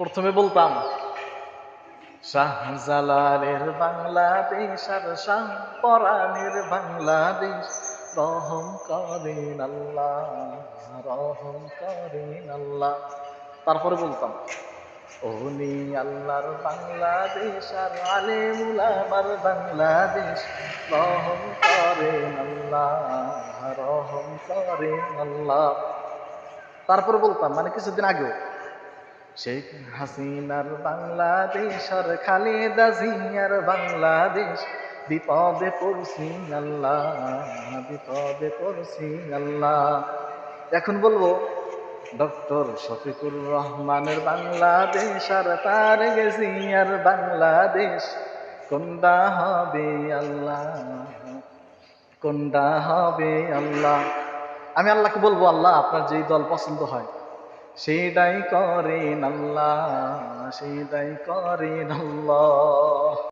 প্রথমে বলতাম, শাহজালালের বাংলাদেশ আর শাহ বাংলাদেশ, রহম করেন আল্লাহ, রহম করেন আল্লাহ। তারপরে বলতাম ওনি আল্লাহর বাংলাদেশ আর আলেমুলামার বাংলাদেশ, রহম করেন আল্লাহ, রহম করেন আল্লাহ। তারপরে বলতাম মানে কিছুদিন আগেও শেখ হাসিনার বাংলাদেশ আর খালেদা জিয়ার বাংলাদেশ। বিপদে পড়ছি আল্লাহ, বিপদে পড়ছি আল্লাহ। এখন বলব, ডক্টর শফিকুর রহমানের বাংলাদেশ আর তার গেজিয়ার বাংলাদেশ। কোনটা হবে আল্লাহ? কোনটা হবে আল্লাহ? আমি আল্লাহকে বলব, আল্লাহ, আপনার যেই দল পছন্দ হয়। সেইটাই করেন আল্লাহ সেটাই করেন আল্লাহ।